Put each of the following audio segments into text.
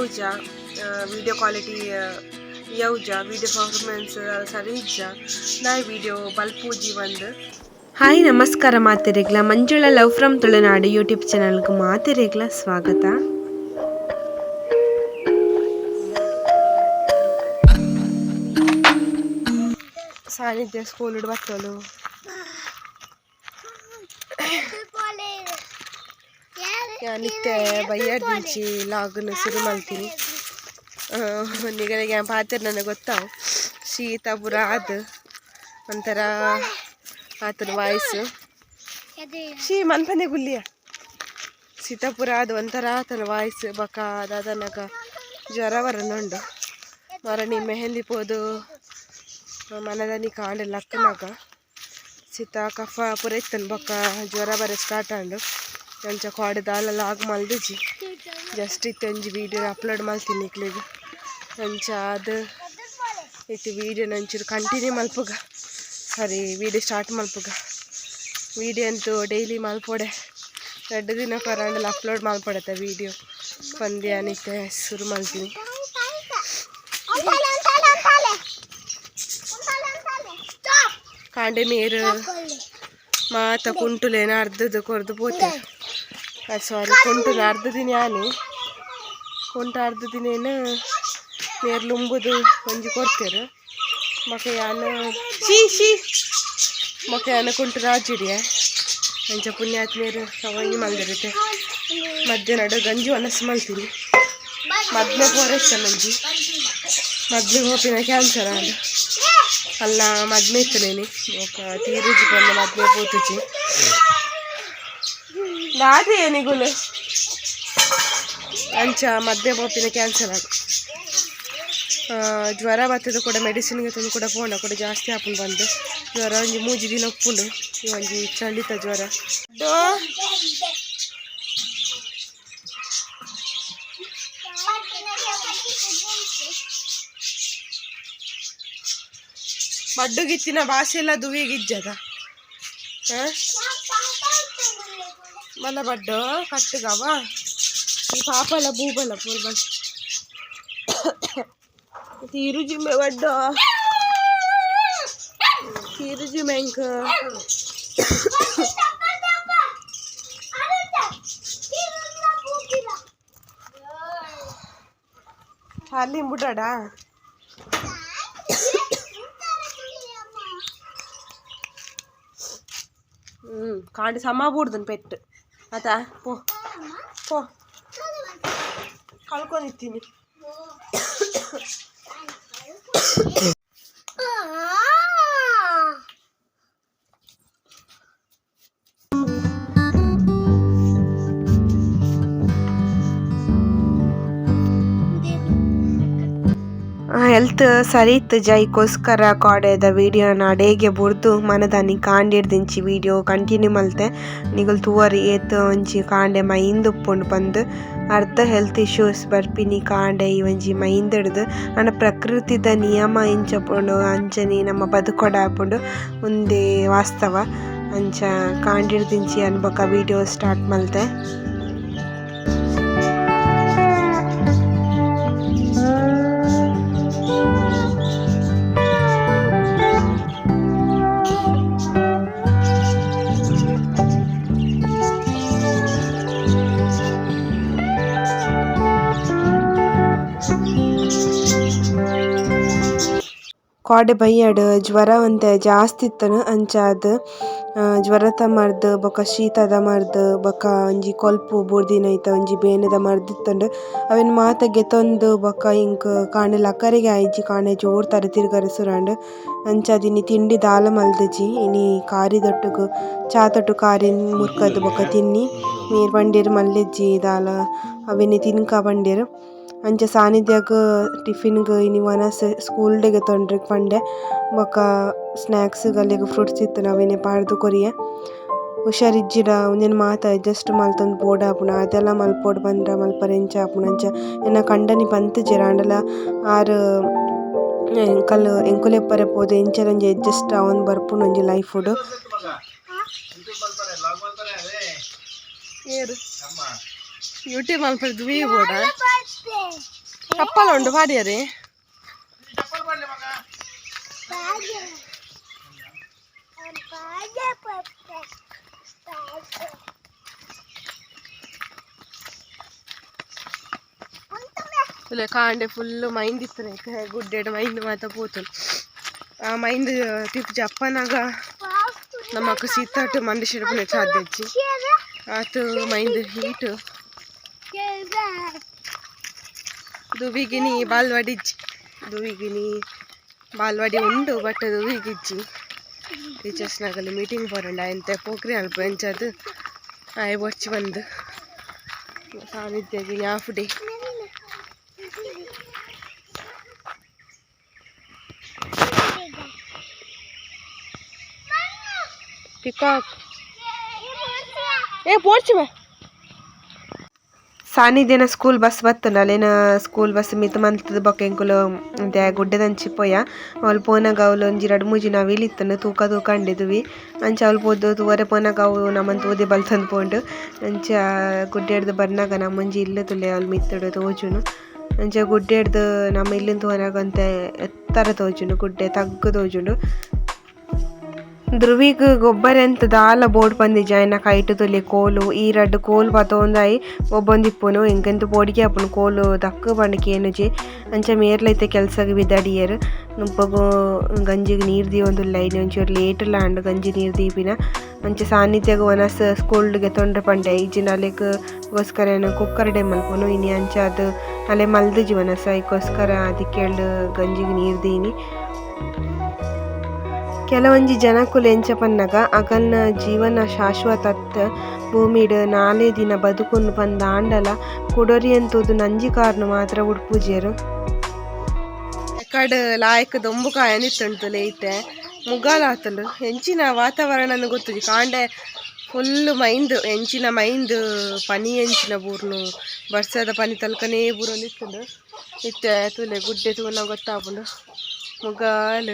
ಯಾವ್ಜ video quality ಯೌಜ video performance ಸರಿ ಇಜ್ಜ. ನಾಯಿ ವಿಡಿಯೋ ಬಲ್ಪೂಜಿ ಒಂದು. ಹಾಯ್ ನಮಸ್ಕಾರ ಮಾತೆರೆಗ್ಲ. Manjula love from Tulunadu YouTube ಚಾನಲ್ಗೆ ಮಾತೆರೆಗ್ಲ ಸ್ವಾಗತ. ಸಾನಿಧ್ಯ ಸ್ಕೂಲ್ ಬತ್ತಲು. ಬಯ್ಯಾಡ್ ದಿಂಚಿ ಲಾಗನ್ ಶುರು ಮಾಡ್ತೀನಿ. ನಿಗಳಿಗೆ ಪಾತ್ರ ನನಗೆ ಗೊತ್ತಾವು ಶೀತ ಪುರ ಅದು ಒಂಥರ ಆತನ ವಾಯ್ಸು. ಶೀ, ಮನ್ಪನೆ ಗುಲ್ಲಿಯ. ಸೀತಾಪುರ ಅದು ಒಂಥರ ಆತನ ವಾಯ್ಸ್. ಬಕ ದಾದನಗ ಜ್ವರ ಬರನುಂಡು ಮರಣಿ ಮೆಹಂದಿ ಪೋದು. ಮನದನಿ ಕಾಂಡೆ ಲಕ್ಕನಾಗ ಸೀತಾ ಕಫ ಪುರ ಇತ್ತನ ಬೊಕ್ಕ ಜ್ವರ ಬರ ಸ್ಟಾರ್ಟ್ ಆಂಡು. ದಾಲೆಲ್ಲ ಆಗ ಮಲ್ದಿಜಿ ಜಸ್ಟ್ ಇತ್ತು ಒಂಜಿ ವೀಡಿಯೋ ಅಪ್ಲೋಡ್ ಮಾಡ್ತೀನಿ ಇಕ್ಲಿಗೆ. ಅಂಚ ಅದು ಇತ್ತು ವೀಡಿಯೋ ನಂಚೂರು ಕಂಟಿನ್ಯೂ ಮಲ್ಪುಗ. ಸರಿ ವೀಡಿಯೋ ಸ್ಟಾರ್ಟ್ ಮಲ್ಪುಗ. ವೀಡಿಯೋ ಅಂತೂ ಡೈಲಿ ಮಲ್ಪೊಡೆ. ಎರಡು ದಿನ ಕರಾಂಡಲ್ಲಿ ಅಪ್ಲೋಡ್ ಮಲ್ಪಡತ್ತೆ ವೀಡಿಯೋ ಪಂದ್ಯ ನಿತ್ಯ ಶುರು ಮಾಡ್ತೀನಿ ಕಾಂಡೆ ನೀರು ಮಾತ ಕುಂಟುಲೇನ ಅರ್ಧದ ಕೊರ್ದು ಪೋತೆ. ಸಾರಿ ಅರ್ಧ ಅರ್ಧದಿನ ಆನೆ. ಕೊಂಟ ಏನು ನೀರು ಲುಂಬುದು ಒಂಜಿ ಕೊಡ್ತೀರ ಮಕ ಯಾನ ಶೀ ಶೀ. ಮಕ ಯಾನ ಕೊಂಟು ರಾಜಿಡಿಯ ಅಂಚ ಪುಣ್ಯಾತ್ಮೀಯರು ಅವಂಗಿ ಮಲ್ದಿರುತ್ತೆ ಮಧ್ಯಾಹ್ನ ಗಂಜಿ ಒಣಸ್ ಮಲ್ತೀನಿ. ಮದ್ಮೆ ಪೋರೆಚ್ಚ ನಂಜಿ ಮೊದಲೇ ಹೋಪಿನ ಕ್ಯಾನ್ಸರ್ ಆದ. ಅಲ್ಲ ಮದ್ಮೆ ಇತ್ತು ನೀನು ತೀರಿಜಿ ಬಂದು ಮದ್ಮೆ ಪೋತುಜಿ నాదే ನಿಗುಲು ಅಂಚ ಮದ್ದೆ ಬೋಪಿನ ಕ್ಯಾನ್ಸಲ್ ಆಗ ಜ್ವರ ಬರ್ತದೆ ಕೂಡ ಮೆಡಿಸಿನ್ಗೆ ತಂದು ಕೂಡ ಫೋನ ಕೂಡ ಜಾಸ್ತಿ ಹಾಕೊಂಡು ಬಂದು ಜ್ವರ ಒಂಜಿ ಮೂಜಿ ದಿನ ಉಪ್ಪುಂಡು ಒಂಜಿ ಚಳಿತ ಜ್ವರ ಮಡ್ಡುಗಿತ್ತಿನ ಭಾಷೆ ಎಲ್ಲ ದುವಿಗಿಜ್ಜದ ಹಾಂ ಮಲ್ಲ ಬಡ್ಡು ಕಟ್ಟುಗವ ಈ ಪಾಪಲ ಬೂಬಲ ಪೂಲ್ ಬಸ್ ತೀರು ಜಿಂಬೆ ಬಡ್ಡು ತೀರು ಜಿಂಬೆಂಕ ಅಲ್ಲಿ ಮುಡಾಡಾ ಹ್ಞೂ ಕಾಂಡಿ ಸಮ ಬೂಡ್ದನ್ ಆತಾ ಪೋ. ಪೋ. ಕಳ್ಕೊಂಡಿತ್ತೀನಿ ಹೆಲ್ತ್ ಸರಿ ಜೈಕೋಸ್ಕರ ಕಾಡೆದ ವಿಡಿಯೋನ ಡೇಗೆ ಬುಡ್ದು ಮನದಾನಿ ಕಾಂಡಿಡ್ದಿಂಚಿ ವಿಡಿಯೋ ಕಂಟಿನ್ಯೂ ಮಲ್ತೆ. ನಿಗಲ್ ತೂವರಿ ಏತ್ ಒಂಜಿ ಕಾಂಡೆ ಮೈಂದ್ ಉಪ್ಪುಂಡು ಬಂದು, ಅರ್ಧ ಹೆಲ್ತ್ ಇಶ್ಯೂಸ್ ಬರ್ಪಿನಿ ಕಾಂಡೆ ಈ ಒಂಜಿ ಮೈಂದ್ ಹಿಡ್ದು ಆಂಡ ಪ್ರಕೃತಿದ ನಿಯಮ ಇಂಚಪುಂಡು, ಅಂಚನೆ ನಮ್ಮ ಬದುಕೊಡ ಆಪುಂಡು ಒಂದೇ ವಾಸ್ತವ. ಅಂಚ ಕಾಂಡಿಡ್ದಿಂಚಿ ಅನ್ಬೊಕ ವಿಡಿಯೋ ಸ್ಟಾರ್ಟ್ ಮಲ್ತೆ. ಕಾಡೆ ಬಯ್ಯಡ್ ಜ್ವರ ಒಂತೆ ಜಾಸ್ತಿ ಇತ್ತನ ಅಂಚಾದ್. ಜ್ವರದ ಮರ್ದ್, ಬೊಕ ಶೀತದ ಮರ್ದ್, ಬೊಕ ಒಂಜಿ ಕೊಲ್ಪು ಬೂರ್ದಿನ ಐತ, ಒಂಜಿ ಬೇನೆದ ಮರ್ದ್ ಇತ್ತಂಡ್. ಅವೆನ್ ಮಾತ ಗೆತ್ತೊಂದು ಬೊಕ ಇಂಕ್ ಕಾಂಡೆ ಲಕ್ಕರೆಗೆ ಆಯಿಜ್ಜಿ ಕಾಂಡೆ ಜೋರ್ ತರ ಸುರಾಂಡ್. ಅಂಚಾದ್ ಇನಿ ತಿಂಡಿ ದಾಲ ಮಲ್ದಜಿ ಇನಿ ಕಾರಿದೊಟ್ಟುಗು ಚಾ ತೊಟ್ಟು ಕಾರಿನ್ ಮುರ್ಕದ್ ಬೊಕ ತಿನ್ನಿ. ನೀರ್ ಪಂಡೆರ್ ಮಲ್ಲೆಜ್ಜಿ ದಾಲ, ಅವೆನ್ ತಿನ್ಕ ಬಂಡೆರ್. ಅಂಚ ಸಾನಿಧ್ಯಾಗ್ ಟಿಫಿನ್ಗ್ ಇನಿ ವನಸ್ ಸ್ಕೂಲ್ ಡೆಗೆ ತೊಂಡ್ರೆಗ್ ಪಂಡೆ. ಬೊಕ ಸ್ನಾಕ್ಸ್ ಗಲ್ಲಿಗ್ ಫ್ರೂಟ್ಸ್ ಇತ್ತು ಅವೆನೆ ಪಾಡ್ದ್ ಕೊರಿಯೆ. ಹುಷಾರಿಜ್ಜಿರ ಒಂದೇನು ಮಾತ ಅಡ್ಜಸ್ಟ್ ಮಲ್ತೊಂದು ಬೋರ್ಡ್ ಆಪುಂಡು ಅದೆಲ್ಲ ಮಲ್ಪೊಡು ಪಂಡ ಮಲ್ಪರೆ ಎಂಚ ಆಪುಂಡು ಅಂಚ. ಎನ್ನ ಕಂಡನಿ ಪಂತುಜೆರ್ ಆಂಡಲ ಆರ್ ಎಂಕಲ್ ಎಂಕುಲೆಪ್ಪರೆ ಪೋದು ಎಂಚಲ ಒಂಜಿ ಅಡ್ಜಸ್ಟ್ ಆವೊಂದು ಬರ್ಪುಂಡು ಒಂಜಿ ಲೈಫ್ ಏರು. ಯೂಟ್ಯೂಬ್ ಮಲ್ಪದ್ದು ವಿ ಬೋಡ ಕಪ್ಪಲ ಉಂಟು ಪಾಡಿಯರಿ ಇಲ್ಲ ಕಾಂಡೆ ಫುಲ್ ಮೈಂಡ್ ಇತ್ತು ಗುಡ್ಡೆಡ್ ಮೈಂಡ್ ಮಾತ ಪೋತು ಆ ಮೈಂಡ್ ತಿಪ್ಪು ಜಪ್ಪನಾಗ ನಮ್ಮಕ್ಕ ಸೀತಾಟ್ ಮಂಡಿ ಶಿಡಪನೆ ಸಾಧ್ಯಚ್ಚಿ ಆತು ಮೈಂಡ್ ಹೀಟ್ ದುವಿಗಿನಿ ಬಾಲ್ವಾಡಿಜ್ಜಿ ದುವಿಗಿನಿ ಬಾಲ್ವಾಡಿ ಉಂಡು, ಬಟ್ ದುವಿಗಿಜ್ಜಿ. ಟೀಚರ್ಸ್ನಾಗಲ್ಲಿ ಮೀಟಿಂಗ್ ಬರೋಣ ಎಂತ ಪೋಕ್ರಿ ಅಲ್ಪ ಎಂಚದು ಆಯ್ ಬೊಚ್ಚಿ ಬಂದು. ಸಾನಿಧ್ಯಗೆ ಹಾಫ್ ಡೇ ಪಿಕಾಕ್ ಏ ಪೋಡ್ಚಿ ಸಾನಿಧ್ಯನ ಸ್ಕೂಲ್ ಬಸ್ ಬತ್ತುಂಡು ಅಲೇನ ಸ್ಕೂಲ್ ಬಸ್ ಮಿತ್ ಮಂತದ ಬೊಕ ಎಂಕುಲು ಅಂತೆ ಗುಡ್ಡೆದಂಚಿ ಪೋಯ ಅವಳು ಪೋನಾಗ ಅವಳು ಒಂಜಿ ರಡ್ಡ್ ಮೂಜಿ ನವಿಲ್ ಇತ್ತುಂಡು ತೂಕ ತೂಕ ಅಂಡಿದುವಿ ಅಂಚ ಅವಳು ಪೋದು ತೂವರೆ ಪೋನಾಗ ಅವು ನಮ್ಮನ್ ತೂದೆ ಬಲ್ತಂದು ಪೋಂಡು ಅಂಚ ಗುಡ್ಡೆಡ್ದು ಬರ್ನಾಗ ನಮ್ಮೊಂಜಿ ಇಲ್ಲು ತುಲೆ ಅವಳು ಮಿತ್ತುಡು ತೋಜುನು ಅಂಚ ಗುಡ್ಡೆಡ್ದು ನಮ್ಮ ಇಲ್ಲಿಂದ ತೋನಾಗ ಅಂತೆ ಎತ್ತರ ತೋಜುಂಡು ಗುಡ್ಡೆ ತಗ್ಗು ತೋಜುಂಡು ಧ್ರುವಿಗ್ ಗೊಬ್ಬರ ಎಂತ್ ದಾಲ ಬೋಡ್ ಪಂದಿಜ ಆಯ್ನ ಕೈಟ್ ತುಲಿ ಕೋಲು, ಈ ರಡ್ಡ್ ಕೋಲ್ ಪತೊಂದಾಯಿ ಒಬ್ಬೊಂದಿಪ್ಪುನು ಎಂಕೆಂತು ಬೋಡಿಗೆ ಆಪುನು ಕೋಲು ದಕ್ಕ್ ಪಂಡ್ ಕೇನುಜಿ ಅಂಚ ಮೇರ್ಲೈತೆ ಕೆಲ್ಸಗ್ ಬಿದಡಿಯರ್ ನುಪ್ಪಗು ಗಂಜಿಗ್ ನೀರ್ ದೀವೊಂದುಲ್ಲೆ ಒಂಚೂರು ಲೇಟ್ ಲಾಂಡ್ ಗಂಜಿ ನೀರ್ ದೀಪಿನ. ಅಂಚ ಸಾನ್ನಿಧ್ಯಗ್ ವನಸ್ ಸ್ಕೂಲ್ಡ್ಗೆ ತೊಂಡ್ರೆ ಪಂಡೆ ಇಜ್ಜಿನ ಅಲೆಗ್ ಗೋಸ್ಕರ ಕುಕ್ಕರ್ ಡೇ ಮಲ್ಪುನು ಇನಿ ಅಂಚ ಅದು ಅಲೆ ಮಲ್ದಿಜಿ ಒನಸ ಐಕೋಸ್ಕರ ಅದಿಕ್ಕೇಳ್ಡ್ ಗಂಜಿಗ್ ನೀರ್ ದೀನಿ. ಕೆಲವೊಂಜಿ ಜನೊಕುಲು ಎಂಚ ಪನ್ನಗ ಅಕಲ್ನ ಜೀವನ ಶಾಶ್ವತತ್ ಭೂಮಿಡ್ ನಾಲೆ ದಿನ ಬದುಕುನು ಪಂದಾಂಡಲ ಕುಡೊರಿ ಅಂತುದು ನಂಜಿ ಕಾರ್ನು ಮಾತ್ರ ಉಡ್ಪುಜೆರ್ ಎಕಡ್ ಲಾಯಕ್ ದೊಂಬು ಕಾಯನಿತ್ತುಂಟು ಲೇಯ್ತೆ ಮುಗಾಲಾತಲು ಎಂಚಿನ ವಾತಾವರಣನ ಗೊತ್ತುಜಿ. ಕಾಂಡೆ ಫುಲ್ ಮೈಂದ್, ಎಂಚಿನ ಮೈಂದ್ ಪನಿ ಎಂಚಿನ ಬೂರ್ನು ಬರ್ಸದ ಪನಿ ತಲ್ಕನೇ ಬೂರೊಂದು ಇತ್ತುಂಡು ಇತ್ತೆ ತುಲೆ ಗುಡ್ಡೆ ತೂನ ಗೊತ್ತಾಪುಂಡು. ಮುಗಾಲ್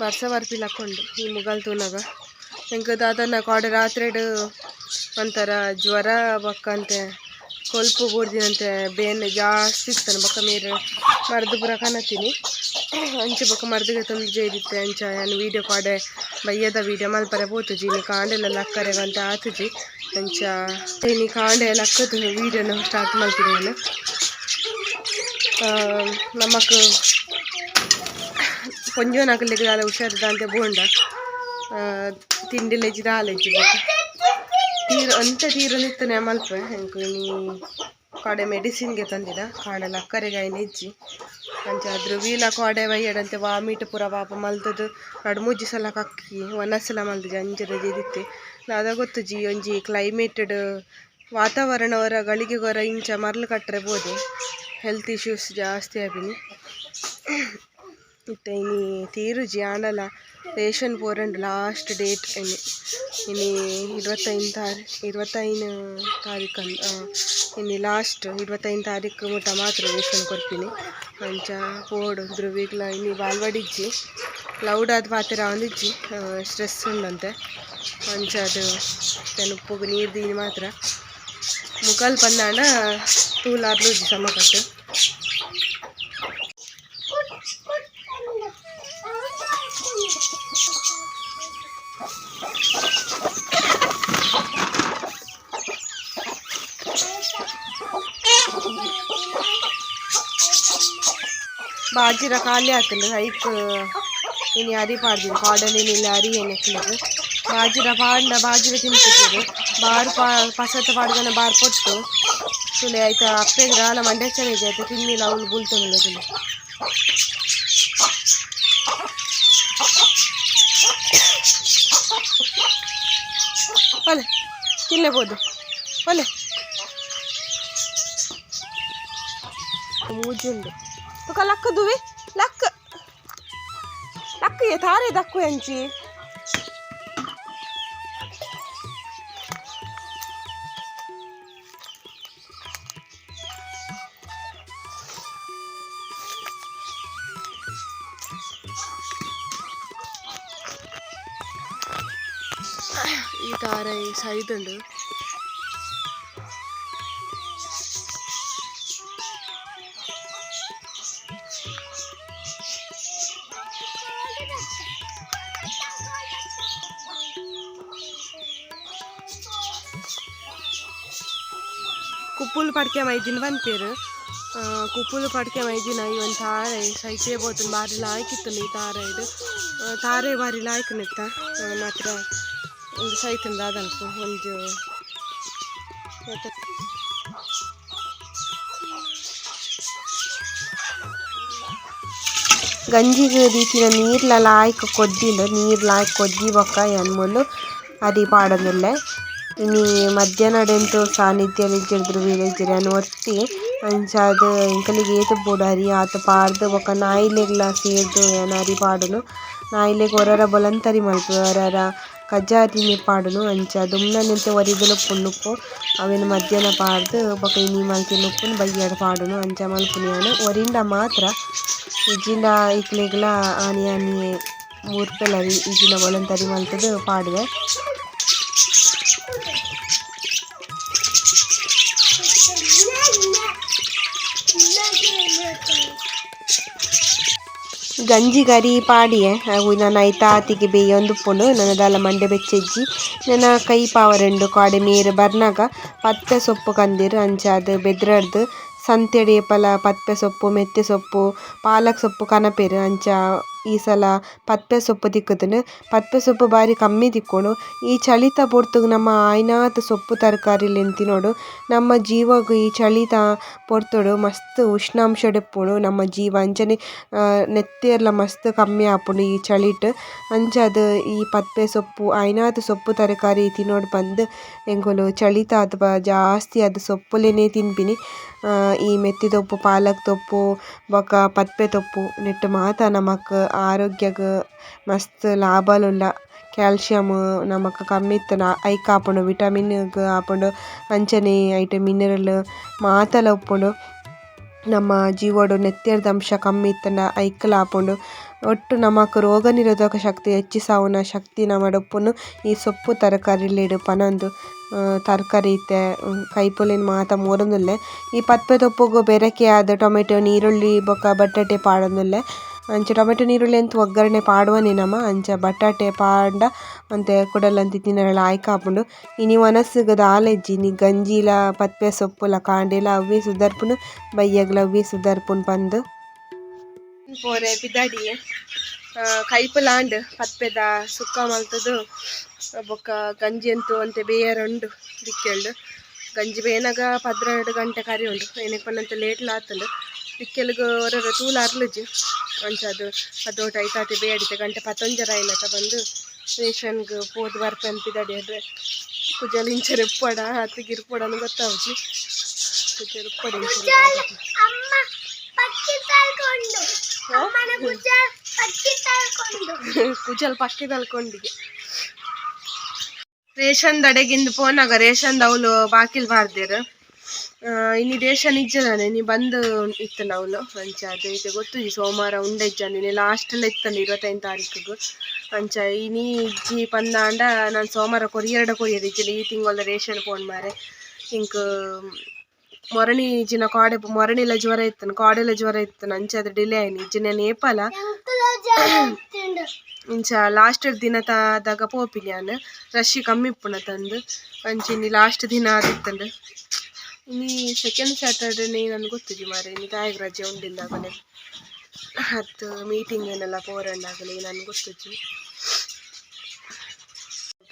ಬರ್ಸ ಬರ್ಪಿಲ್ ಹಾಕೊಂಡು ಈ ಮುಗಲ್ ತೂನಾಗ. ಎಂಕ ದಾದನ ಕಾಡು ರಾತ್ರಿ ಒಂಥರ ಜ್ವರ ಬಕ್ಕಂತೆ, ಕೊಲ್ಪು ಬೂರ್ದಿನಂತೆ, ಬೇನೆ ಜಾಸ್ತಿ ಇರ್ತಾನೆ ಬಕ್ಕ ಮೀರು. ಮರ್ದು ಪೂರ ಕನತೀನಿ. ಅಂಚೆ ಬಕ್ಕ ಮರ್ದಿಗೆ ತಂದು ಜೈದಿತ್ತೆ ಅಂಚ. ನಾನು ವೀಡಿಯೋ ಕಾಡೆ ಬಯ್ಯದ ವೀಡಿಯೋ ಮಲ್ಪರೆ ಪೋತುಜಿ ನೀ ಕಾಂಡೆಲ್ಲ ಲಕ್ಕರೆಗಂತ ಆತುಜಿ ಅಂಚ. ನೀ ಕಾಂಡೆ ಲಕ್ಕದು ವೀಡಿಯೋನ ಸ್ಟಾರ್ಟ್ ಮಾಡ್ತೀನಿ ನಾನು. ನಮಕ್ ಪೊಂಜೋನಾಗಲಿಕ್ಕೆ ದಾಲ ಹುಷಾರಿದ ಅಂತ ಬೋಂಡ ತಿಂಡಿಲೆಜ್ಜಿ ದಾಲೆಜ್ಜಿ ತೀರ ಅಂತ ತೀರ ನಿತ್ತನೆ ಮಲ್ಪ ಹೆಂಕು ನೀ ಕಾಡೆ ಮೆಡಿಸಿನ್ಗೆ ತಂದಿದ ಕಾಡಲ ಅಕ್ಕರೆಗೆ ಐನು ಇಜ್ಜಿ ಅಂಚ ಅದ್ರ ವೀಲ ಕಾಡೆ ಬೈಯಡಂತೆ ವಾಮಿಟ್ ಪೂರ ಪಾಪ ಮಲ್ತದು ಎರಡು ಮೂಜಿ ಸಲ ಕಕ್ಕಿ ಒನಸಲ ಮಲ್ತಜಿ ಅಂಜರ ಜೇದಿತ್ತೆ ಅದ ಗೊತ್ತು ಜಿ ಒಂಜಿ ಕ್ಲೈಮೇಟೆಡ್ ವಾತಾವರಣ ಹೊರ ಗಳಿಗೆ ಹೊರ ಇಂಚ ಮರಳು ಕಟ್ಟರೆ ಬೋದು ಹೆಲ್ತ್ ಇಶ್ಯೂಸ್ ಜಾಸ್ತಿ ಆಪಿನಿ ಇತ್ತೆ, ಇನಿ ತೀರುಜಿ ಆಂಡಲ ರೇಷನ್ ಪೋರಂಡ್ ಲಾಸ್ಟ್ ಡೇಟ್ ಇನ್ನು ಇನಿ ಇರುವತ್ತೈದು ತಾರೀ ಇರುವತ್ತೈದು ತಾರೀಕು ಇನಿ ಲಾಸ್ಟ್ ಇರುವತ್ತೈದು ತಾರೀಕು ಮುಟ ಮಾತ್ರ ರೇಷನ್ ಕೊಡ್ತೀನಿ. ಅಂಚ ಪೋಡು ಧ್ರುವಿಗ್ಲ, ಇನಿ ಬಾಲ್ವಾಡಿಜ್ಜಿ ಲೌಡ್ ಆದ ಪಾತ್ರ ಒಂದಿಜ್ಜಿ ಸ್ಟ್ರೆಸ್ ಉಂಡಂತೆ. ಅಂಚ ಅದು ತೆನಪು ನೀರು ದೀನಿ ಮಾತ್ರ. ಮುಗಲ್ ಪಂದಾಂಡ ತೂಲಾರ್ಲುಜಿ ಸಮಕಟ್ಟು. ಬಾಜಿರ ಖಾಲಿ ಆತಂಡು ಐಕ್ ಇನಿ ಅರಿ ಪಾಡ್ದಿರು ಕಾಡಲ್ಲಿ ಇಲ್ಲಿ ಅರಿ ಏನೆಕ್ಲಿರು ಬಾಜಿರ ಪಾಂಡ ಬಾಜಿರ ತಿಂತಿದ್ರು ಬಾರ್ ಪಾ ಪಸತ್ತ ಪಾಡ್ದನ ಬಾರ್ ಕೊಟ್ಟು ತುಲೆ ಆಯ್ತಾ ಅಪ್ಪೆ ಗಾಲ ಮಂಡ್ಯಚ್ಚನ ಇದೆ ಆಯ್ತಾ ತಿನ್ನಿಲ್ಲ ಅವಳು ಬುಲ್ತನಿಲ್ಲ ತುಲೆ ಒಲೆ ತಿನ್ನಬಹುದು ಒಲೆ ಮೂಜುಂಡು ತುಕ ಲಕ್ಕ ದುವೆ ಲಕ್ಕ ಲಕ್ಕ ಏ ತಾರೆ ದಕ್ಕು ಎಂಚಿ ಈ ತಾರೆ ಸೈದುಂಡು ಕುಪ್ಪುಲು ಪಡ್ಕೆ ಮೈಜಿನ ಬಂತೇರು. ಕುಪ್ಪುಲು ಪಡ್ಕೆ ಮೈಜಿನ ಈ ಒಂದು ತಾರೆ ಸೈಕೆ ಬೋತನ್ ಬಾರಿ ಲಾಯ್ಕಿತ್ತು ಈ ತಾರ ತಾರೆ ಬಾರಿ ಲಾಯ್ಕನಿತ್ತ. ಮಾತ್ರ ಒಂದು ಸೈತಂದ ಅದಂತು ಒಂದು ಗಂಜಿಗೆ ರೀತಿಯ ನೀರ್ಲ ಲಾಯ್ಕ ಕೊದ್ದಿಲ್ಲ, ನೀರ್ ಲಾಯ್ಕ ಕೊದ್ದಿ ಬೊಕ್ಕ ಎನ್ಮೊಲು ಅದಿ ಪಾಡೋದಿಲ್ಲ. ಇನಿ ಮಧ್ಯಾಹ್ನಡೆಂತು ಸಾನಿಧ್ಯಲ್ ಇಜ್ಜಿಡ್ದ್ರು ವಿಲೇಜ್ಡ್ ಅನ್ ಒರ್ತಿ ಅಂಚಾದ್ ಎಂಕಲ್ಗೆ ಏತ್ ಬೋಡಾರಿ ಆತ್ ಪಾಡ್ದ್ ಬೊಕ ನಾಯಿಲೆಗ್ಲ ಸೇರ್ದ್ ಯಾನ್ ಅರಿ ಪಾಡುನು ನಾಯಿಲೆಗ್ ಒರರ ಬೊಲಂತರಿ ಮಲ್ಪುವೆ ಒರರ ಕಜ್ಜಾಯ ಪಾಡುನು ಅಂಚ ದುಮ್ನನೆಂತೆ ಒರಿದುಲುಪ್ಪುಂಡುಪ್ಪು ಅವೆನ್ ಮಧ್ಯಾಹ್ನ ಪಾಡ್ದ್ ಬೊಕ ಇನಿ ಮಲ್ತಿಲುಪ್ಪುನು ಬಯ್ಯಡ್ ಪಾಡುನು ಅಂಚ ಮಲ್ಪುನಿ ಯಾನ್ ಒರಿಂಡ ಮಾತ್ರ ಇಜ್ಜಿಂಡ ಇಕ್ಲೆಗ್ಲ ಆನಿ ಆನಿ ಮೂರ್ಪೆಲರಿ ಇಜ್ಜಿಂಡ ಬೊಲಂತರಿ ಮಲ್ತುದು ಪಾಡುವೆ. ಗಂಜಿ ಗರಿ ಪಾಡಿಯೆ. ಅವು ನನ್ನ ಐತ ಆತಿಗೆ ಬೇಯೊಂದುಪ್ಪುಂಡು ನನ್ನ ದಾಲ ಮಂಡೆ ಬೆಚ್ಚೆಜ್ಜಿ, ನನ್ನ ಕೈ ಪಾವೆರೆಂಡು ಕಾಡೆ ಮೇರ್ ಬರ್ನಾಗ, ಪತ್ತೆ ಸೊಪ್ಪು ಕಂದಿರು ಅಂಚಾದ್ ಬೆದ್ರಡ್ದ್ ಸಂತೆಡೆ ಪಲ ಪತ್ತೆ ಸೊಪ್ಪು, ಮೆತ್ತೆ ಸೊಪ್ಪು, ಪಾಲಕ್ ಸೊಪ್ಪು ಕನಪೆರ್ ಅಂಚ ಈ ಸಲ ಪತ್ಪೆ ಸೊಪ್ಪು ತಿಕ್ಕುದುನು ಪತ್ಪೆ ಸೊಪ್ಪು ಬಾರಿ ಕಮ್ಮಿ ತಿಕ್ಕುಂಡು ಈ ಚಳಿತ ಪೊರ್ತುಗು ನಮ್ಮ ಆಯ್ನಾತ್ ಸೊಪ್ಪು ತರಕಾರಿಲೆನ್ ತಿನೊಡು ನಮ್ಮ ಜೀವಗ್ ಈ ಚಳಿತ ಪೊರ್ತುಡು ಮಸ್ತ್ ಉಷ್ಣಾಂಶ ಡೆಪ್ಪುಂಡು ನಮ್ಮ ಜೀವ ಅಂಚನೆ ನೆತ್ತೆರ್ಲ ಮಸ್ತ್ ಕಮ್ಮಿ ಆಪುಂಡು ಈ ಚಳಿಟ್. ಅಂಚಾದ್ ಈ ಪತ್ಪೆ ಸೊಪ್ಪು ಆಯ್ನಾತ್ ಸೊಪ್ಪು ತರಕಾರಿ ತಿನ್ನೋಡು ಪಂದ್ ಎಂಕುಲು ಚಳಿತ ಅಥವಾ ಜಾಸ್ತಿ ಆದ್ ಸೊಪ್ಪುಲೆನೆ ತಿನ್ಪಿನಿ ಆ, ಈ ಮೆತ್ತಿ ತೊಪ್ಪು ಪಾಲಕ್ ತೊಪ್ಪು ಬೊಕ ಪತ್ಪೆ ತೊಪ್ಪು ನೆಟ್ಟ್ ಮಾತ ನಮಕ್ ಆರೋಗ್ಯಗ್ ಮಸ್ತ್ ಲಾಭಲುಲ್ಲ. ಕ್ಯಾಲ್ಸಿಯಮ್ ನಮಕ್ ಕಮ್ಮಿ ಇತ್ತ್ಂಡ ಐಕ್ ಆಪುಂಡು ವಿಟಮಿನ್ ಗ್ ಆಪುಂಡು ಅಂಚನೆ, ಐಟ್ ಮಿನರಲ್ ಮಾತಲ ಉಪ್ಪುಂಡು ನಮ್ಮ ಜೀವಡ್ ನೆತ್ತೆರ್ದ ಅಂಶ ಕಮ್ಮಿ ಇತ್ತಂಡ ಐಕ್ಲ್ ಆಪುಂಡು ಒಟ್ಟು ನಮಕ್ ರೋಗ ನಿರೋಧಕ ಶಕ್ತಿ ಹೆಚ್ಚಿಸಾವುನ ಶಕ್ತಿ ನಮಡ್ ಉಪ್ಪುನು ಈ ಸೊಪ್ಪು ತರಕಾರಿಲೆಡ್ ಪನೊಂದು ಆ, ತರಕಾರಿ ಇತ್ತೆ. ಕೈಪುಲೆನ್ ಮಾತ ಮೂರೊಂದುಲ್ಲೆ. ಈ ಪತ್ಪೆ ತೊಪ್ಪುಗು ಬೆರಕೆ ಆದ್ ಟೊಮೆಟೊ ನೀರುಳ್ಳಿ ಬೊಕ ಬಟಾಟೆ ಪಾಡೊಂದುಲ್ಲೆ. ಅಂಚ ಟೊಮೆಟೊ ನೀರುಳ್ಳಿ ಅಂತು ಒಗ್ಗರಣೆ ಪಾಡುವನೆ ನಮ ಅಂಚ ಬಟಾಟೆ ಪಾಂಡ ಅಂತೆ ಕುಡಲಂತಿ ತಿನ್ನರೆ ಲಾಯ್ಕ್ ಆಪುಂಡು ಇನಿ ವನಸ್ಗ್ ದಾಲೆಜ್ಜಿ ನೀ ಗಂಜಿಲ ಪತ್ಪೆ ಸೊಪ್ಪುಲ ಕಾಂಡೆಲ ಅವ್ವಿ ಸುದರ್ಪುನು ಬಯ್ಯಗ್ಲ ಅವ್ವಿ ಸುದರ್ಪುನು ಪಂದ್ ಪೋರೆ ಪಿದಾಡಿ ಕೈಪಲಾಂಡ್ ಪತ್ಪೆದ ಸುಕ್ಕ ಮಲ್ತದು ಬೊಕ್ಕ ಗಂಜಿ ಅಂತೂ ಅಂತೆ ಬೇಯರುಂಡು ದಿಕ್ಕೆಲ್ಡು ಗಂಜಿ ಬೇನಾಗ ಪದ್ರೆರಡು ಗಂಟೆ ಕರಿ ಉಂಡು ಏನಕ್ಕೆ ಪಂತ ಲೇಟ್ ಲಾತುಂಡು ದಿಕ್ಕೆಲ್ಗ್ ಒರರ ತೂಲ ಅರ್ಲುಜಿ ಅಂಚದು ಅದೋಟ ಐತಾತಿ ಬೇಯಡಿತೆ ಗಂಟೆ ಪತ್ತೊಂಜರ ಐನತ ಬಂದು ರೇಷನ್ಗ್ ಪೋದು ಬರ್ಪೆ ಅಡ್ರೆ ಕುಜಲ್ ಇಂಚರ್ ಎಪ್ಪಡ ಹತ್ತಿಗೆ ಇರ್ಪಡನು ಗೊತ್ತಾವುಜಿ ಕುಜಲ್ ಪಕ್ಕಿ ಭುಜ ಪಕ್ಕಿ ತಲ್ಕೊಂಡಿಗೆ ರೇಷನ್ ದಡೆಗಿಂದು ಆಗ ರೇಷನ್ ಅವಳು ಬಾಕಿಲ್ ಬಾರ್ದಿರ. ಇನ್ನು ರೇಷನ್ ಇಜ್ಜದಾನೆ ನೀ ಬಂದು ಇತ್ತು ಅವಳು ಅಂಚ ಅದು ಇದು ಗೊತ್ತು, ಈ ಸೋಮವಾರ ಉಂಡೆ ಇಜ್ಜಾನೆ ಲಾಸ್ಟಲ್ಲಿ ಇತ್ತಂದು ಇರುವತ್ತೈದು ತಾರೀಕಿಗೆ. ಅಂಚ ಇನಿ ಇಜ್ಜಿ ಪಂದಾಂಡ ನಾನು ಸೋಮವಾರ ಕೊರಿಯರ್ಡ ಕೊರಿಯರ್ ಇಜ್ಜಿಲ್ಲ ಈ ತಿಂಗಳ ರೇಷನ್ ಫೋನ್ ಮಾರೆ. ಇಂಕ್ ಮೊರಣಿ ಇಜ್ಜಿನ ಕಾಡೆ ಮೊರಣಿಲ ಜ್ವರ ಇತ್ತು, ಕಾಡೆಲ ಜ್ವರ ಇತ್ತು ಅಂಚ ಅದು ಡಿಲೇ ಆಯ್ನಿ. ಇಜ್ಜಿನ ನೇಪಾಲ. ಇಂಚ ಲಾಸ್ಟ್ ದಿನ ತಾದಾಗ ಪೋಪಿನ್ಯಾನ್ ರಶಿ ಕಮ್ಮಿ ಇಪ್ಪುನ ತಂದು. ಅಂಚಿನಿ ಲಾಸ್ಟ್ ದಿನ ಆದಿತ್ತಂಡು. ನೀ ಸೆಕೆಂಡ್ ಸ್ಯಾಟರ್ಡೇನೆ ನನ್ಗೆ ಗೊತ್ತಿಜಿ ಮಾರೆ ನೀ ತಾಯಿಗೆ ರಜೆ ಉಂಡಿಂದಾಗಲೇ ಹತ್ತು ಮೀಟಿಂಗ್ ಏನೆಲ್ಲ ಪೋರಂಡಾಗಲಿ ನನ್ಗೆ ಗೊತ್ತಿಜಿ.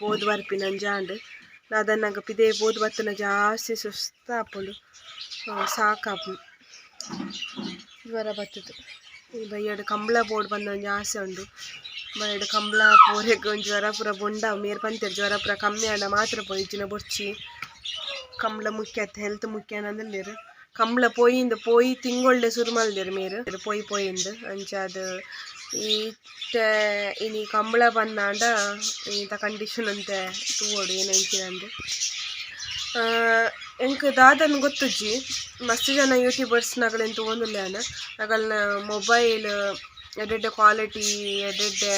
ಬರ್ಪಿ ಬರ್ಪಿನ ಜಾಂಡ್ ಅದನ್ನಾಗ ಪಿದೆ ಬೋದು ಬತ್ತನ ಜಾಸ್ತಿ ಸುಸ್ತ ಆಪುಂಡು ಸಾಕಾಪು. ಜ್ವರ ಬತ್ತದು ಈ ಬೈಯಡ್ ಕಂಬಳ ಬೋರ್ಡ್ ಬಂದ ಜಾಸ್ತಿ ಉಂಡು. ಬೈಯಡ್ ಕಂಬಳ ಪೋರೆಗ್ ಜ್ವರ ಪೂರ ಬೊಂಡ ಮೇರ್ ಪಂತೆರ್ ಜ್ವರ ಪೂರ ಕಮ್ಮಿ ಆಂಡ ಮಾತ್ರ ಪೋಯಿ ಇಜ್ಜಿನ ಬೊರ್ಚಿ. ಕಂಬಳ ಮುಖ್ಯ ಹೆಲ್ತ್ ಮುಖ್ಯ ಅನ್ನಂದಿಲ್ಲೇರು ಕಂಬಳ ಪೋಯಿಂದ ಪೋಯಿ ತಿಂಗೊಳ್ಳೆ ಸುರು ಮಲ್ದೇರು ಮೇರು. ಪೋಯಿ ಪೋಯಿಂದ ಅಂಚ ಅದು ಈ ಇನಿ ಕಂಬಳ ಬಂದಾಂಡ ಇಂಥ ಕಂಡೀಷನ್ ಅಂತೆ ತೂವೋಡು ಏನಂಚಿನಂದು ಎಂಕ್ ದಾದನ್ ಗೊತ್ತುಜ್ಜಿ ಮಸ್ತ್ ಜನ ಯೂಟ್ಯೂಬರ್ಸ್ನಗಳೆಂತ ತೊಗೊಂಡಿಲ್ಲ ಅಗಲ್ನ ಮೊಬೈಲ್ ಎಡೆಡ್ಡೆ ಕ್ವಾಲಿಟಿ ಎಡೆಡ್ಡೆ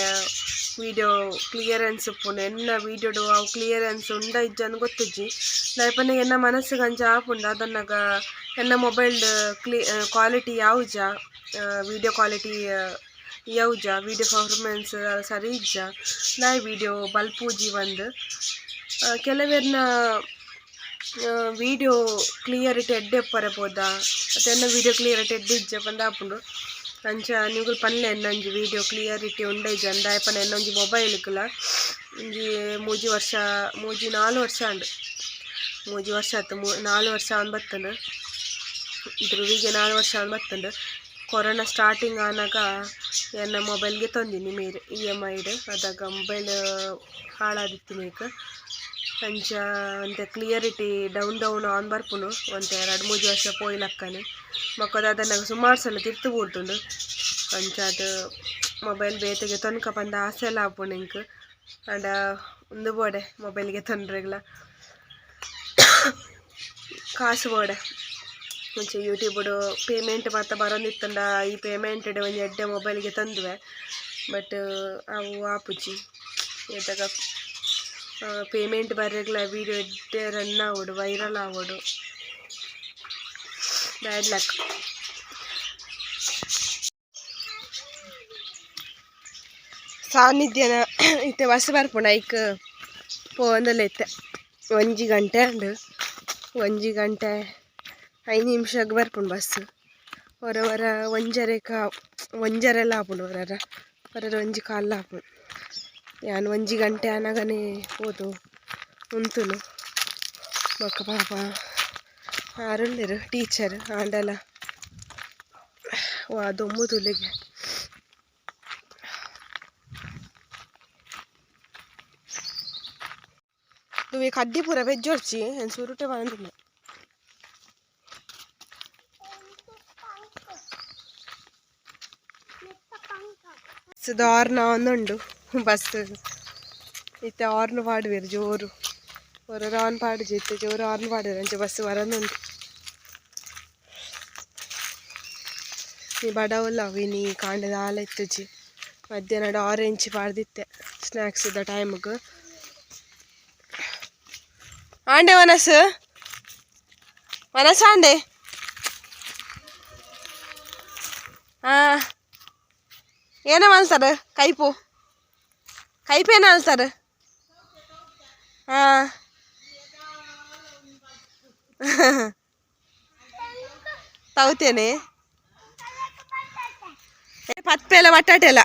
ವಿಡಿಯೋ ಕ್ಲಿಯರೆನ್ಸ್ ಉಪ್ಪುಂಡು ಎನ್ನ ವಿಡಿಯೋಡು ಅವು ಕ್ಲಿಯರೆನ್ಸ್ ಉಂಡ ಇಜ್ಜನ್ ಗೊತ್ತುಜ್ಜಿ ದಾಯಪನೆ ಎನ್ನ ಮನಸ್ಸಿಗೆ ಅಂಚ ಆಪುಂಡು, ಅದನ್ನಾಗ ಎನ್ನ ಮೊಬೈಲ್ ಕ್ಲಿ ಕ್ವಾಲಿಟಿ ಯಾವ್ಜ ವಿಡಿಯೋ ಕ್ವಾಲಿಟಿ ಯೌಜ ವಿಡಿಯೋ ಪರ್ಫಾರ್ಮೆನ್ಸ್ ಸರಿ ಇಜ್ಜ? ನಾಯಿ ವಿಡಿಯೋ ಬಲ್ಪೂಜಿ ಒಂದು ಕೆಲವೆರ್ನ ವಿಡಿಯೋ ಕ್ಲಿಯರಿಟಿ ಎಡ್ಡೆ ಎಪ್ಪರೆ ಪೋದ? ವೀಡಿಯೋ ವಿಡಿಯೋ ಕ್ಲಿಯರಿಟಿ ಎಡ್ಡೆ ಇಜ್ಜ ಪಂದ ಆಪುಂಡು ಅಂಚ ನೀವು ಪನ್ಲೆ ಎನ್ನೊಂಜಿ ವಿಡಿಯೋ ಕ್ಲಿಯರಿಟಿ ಉಂಡೈಜ? ಅಂದ ಆಯ್ಪನ ಎನ್ನೊಂಜಿ ಮೊಬೈಲ್ಕ್ಲ ಒಂಜಿ ಮೂಜಿ ವರ್ಷ, ಮೂಜಿ ನಾಲ್ಕು ವರ್ಷ ಅಂಡ್ ಮೂಜಿ ವರ್ಷ ಆಯ್ತು ಮೂ ನಾಲ್ಕು ವರ್ಷ ಅವನು ಬತ್ತನು ಧ್ರುವಿಗೆ ನಾಲ್ಕು ವರ್ಷ ಅವನು ಬತ್ತಂಡು ಕೊರೋನಾ ಸ್ಟಾರ್ಟಿಂಗ್ ಆನಾಗ ಎನ್ನ ಮೊಬೈಲ್ಗೆ ತಂದಿನಿ ಮೇರೆ ಇ ಎಂ ಐಡ್ ಅದಾಗ ಮೊಬೈಲ್ ಹಾಳಾದಿತ್ತಿನೇಕ ಅಂಚ ಒಂತೆ ಕ್ಲಿಯರಿಟಿ ಡೌನ್ ಡೌನ್ ಆನ್ ಬರ್ಪುನು. ಒಂತೆ ಎರಡು ಮೂಜಿ ವರ್ಷ ಪೋಯ್ಲಕ್ಕನೆ. ಮಕ್ಕದ ಅದನ್ನು ಸುಮಾರು ಸಲ ತಿರ್ತು ಬೂರ್ತುಂಡು ಅಂಚ ಅದು ಮೊಬೈಲ್ ಬೇತೆಗೆ ತೊನ್ಕ ಪಂದ ಆಸೆ ಎಲ್ಲ ಆಪುಂಡು ಇಂಕ್. ಆಂಡ ಉಂದು ಬೋಡೆ ಮೊಬೈಲ್ಗೆ ತೊಂದ್ರೆಗ್ಲ. ಕಾಸು ಬೋಡೆ. ಮುಂಚೆ ಯೂಟ್ಯೂಬ್ಡು ಪೇಮೆಂಟ್ ಮಾತ್ರ ಬರೋಂದಿತ್ತಂಡ ಈ ಪೇಮೆಂಟ್ ಒಂಜಿ ಎಡ್ಡೆ ಮೊಬೈಲ್ಗೆ ತಂದುವೆ. ಬಟ್ ಅವು ಆಪುಜಿ ಎದಾಗ ಪೇಮೆಂಟ್ ಬರ್ರೆಗ್ಲ ವೀಡಿಯೋ ಎಡ್ಡೆ ರನ್ ಆಗೋಡು ವೈರಲ್ ಆಗೋಡು. ಬ್ಯಾಡ್ ಲಕ್ ಸಾನ್ನಿಧ್ಯನ ಇತ್ತೆ, ಬಸ್ ಬರ್ಪುಣ ಐಕ್ ಪೋಂದಲ್ಲ ಇತ್ತೆ. ಒಂಜಿ ಗಂಟೆ ಉಂಡು ಒಂಜಿ ಗಂಟೆ. ಐದು ನಿಮಿಷಕ್ಕೆ ಬರ್ಪುಂಡು ಬಸ್ ಹೊರ ಹೊರ ಒಂಜರೆಕ ಒಂಜರೆಲ್ಲ ಆಪುಂಡು ಹೊರರ ಹೊರರ ಒಂಜಿ ಕಾಲ ಆಪುಂಡು ಯಾನ್ ಒಂಜಿ ಗಂಟೆ ಅನಗನೆ ಹೋದು ಉಂತುನು ಬೊಕ್ಕ ಪಾಪ ಆರುಂಡೆರು ಟೀಚರ್ ಆಂಡಲ ವಾ ದೊಮ್ಮು ತುಲಿಗೆ నువ్వు కడ్డీ పూర వెజ్జొచ్చి నేను సురుటే బాగుంటుంది ಬಸ್ ದಾರ್ನ ಒಂದುಂಡು ಬಸ್ ಇತ್ತೆ ಆರ್ನ್ ಪಾಡುವೆರು ಜೋರು. ಹೊರ ರಾನ್ ಪಾಡು ಇತ್ತೆ ಜೋರು ಆರ್ನ್ ಪಾಡುವೆರು ಅಂಚೆ ಬಸ್ ಬರೋದುಂಟು ನೀ ಬಡವಲ್ಲ, ವಿನಿ, ಕಾಂಡದ ಹಾಲು ಇತ್ತುಜಿ. ಮಧ್ಯಾಹ್ನ ಆರೆಂಜ್ ಪಾಡ್ದಿತ್ತೆ ಸ್ನ್ಯಾಕ್ಸ್ ಇದ್ದ ಟೈಮ್ಗೆ ಆಂಡೆ ವನಸು? ವನಸ ಆಂಡೆ? ಹಾಂ ಏನೋ ಅನ್ಸ್ತಾರೆ ಕೈಪು ಕೈಪು ಏನೋ ಅನ್ಸ್ತಾರೆ ಹಾಂ ತೌತೇನೆ ಪತ್ಪೆಲ್ಲ ಬಟಾಟೆ ಎಲ್ಲ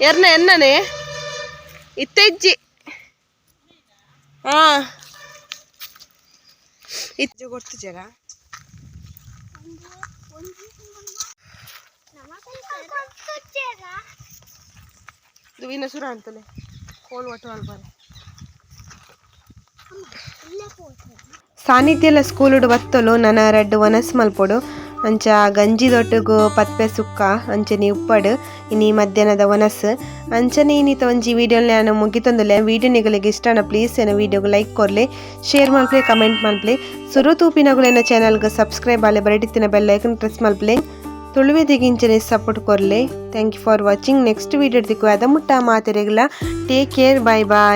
ಎರ್ನ ಎನ್ನನೆ ಇತ್ತೆಜ್ಜಿ. ಹಾ. ಇಜ್ಜು ಗೊತ್ತು ಜರ ದುವಿನ ಸುರ ಅಂತಲೆ. ಕೋಲ್ ಒಟ್ಟು ಅಲ್ಬಾರೆ ಸ್ಕೂಲ್ ಸ್ಕೂಲುಡು ಬತ್ತಲು ನನ ರೆಡ್ ವನಸ್ ಮಲ್ಪೊಡು. ಅಂಚ ಗಂಜಿ ದೊಟ್ಟುಗು ಪತ್ಪೆ ಸುಕ್ಕ ಅಂಚನೆ ಉಪ್ಪಡು ಇನಿ ಮಧ್ಯಾಹ್ನದ ವನಸ್ ಅಂಚನೆ ಇನ್ನಿತ ಒಂಜಿ ವಿಡಿಯೋಲ್ ನಾನು ಮುಗಿತೊಂದುಲ್ಲೆ. ವೀಡಿಯೋ ನಿಗಳಿಗೆ ಇಷ್ಟನ ಪ್ಲೀಸ್ ಏನ ವೀಡಿಯೋಗೆ ಲೈಕ್ ಕೊರ್ಲೆ ಶೇರ್ ಮಲ್ಪ್ಲೆ ಕಮೆಂಟ್ ಮಲ್ಪ್ಲೆ ಸುರು ತೂಪಿನಗುಲೆನ ಚಾನಲ್ಗೆ ಸಬ್ಸ್ಕ್ರೈಬ್ ಆಗಲಿ ಬರಡಿತ್ತಿನ ಬೆಲ್ ಐಕನ್ ಪ್ರೆಸ್ ಮಲ್ಪ್ಲೆ ತುಳುವೆ ದಿಗಿಂಚನೆ support ಕೊರ್ಲೆ thank you for watching next video ದಿಕ್ಕು ಅದ ಮುಟ್ಟ ಮಾತೆರೆಗ್ಲ. ಟೇಕ್ ಕೇರ್ ಬಾಯ್ ಬಾಯ್